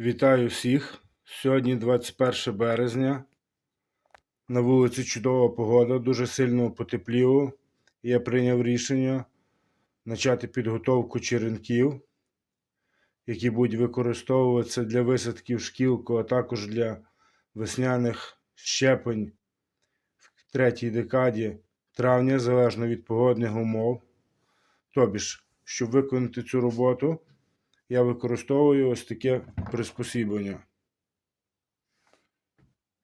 Вітаю всіх. Сьогодні 21 березня. На вулиці чудова погода, дуже сильно потепліло. Я прийняв рішення почати підготовку черенків, які будуть використовуватися для висадки в шкілку, а також для весняних щепень в третій декаді травня, залежно від погодних умов. Тобі ж, щоб виконати цю роботу, я використовую ось таке приспосіблення.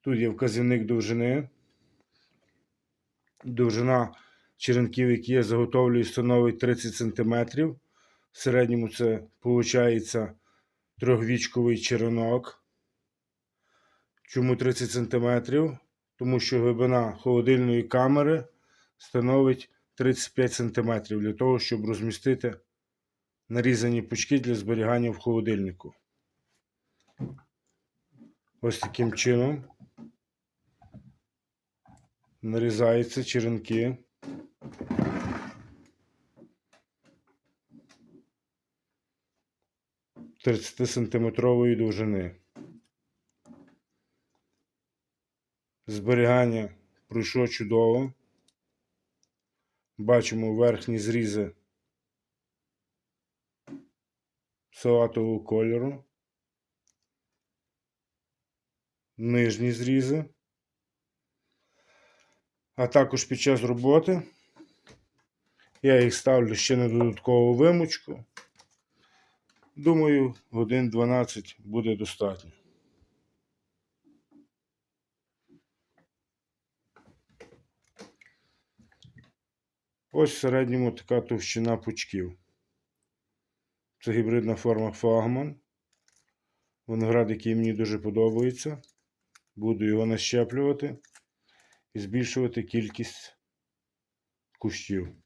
Тут є вказівник довжини. Довжина черенків, які я заготовлюю, становить 30 см. В середньому це виходить трьохвічковий черенок. Чому 30 см? Тому що глибина холодильної камери становить 35 см для того, щоб розмістити нарізані пучки для зберігання в холодильнику. Ось таким чином нарізаються черенки. Тридцятисантиметрової довжини. Зберігання пройшло чудово. Бачимо верхні зрізи салатового кольору, нижні зрізи, а також під час роботи я їх ставлю ще на додаткову вимочку. Думаю, годин 12 буде достатньо. Ось в середньому така товщина пучків. Це гібридна форма Фагман. Виноград, який мені дуже подобається. Буду його нащеплювати і збільшувати кількість кущів.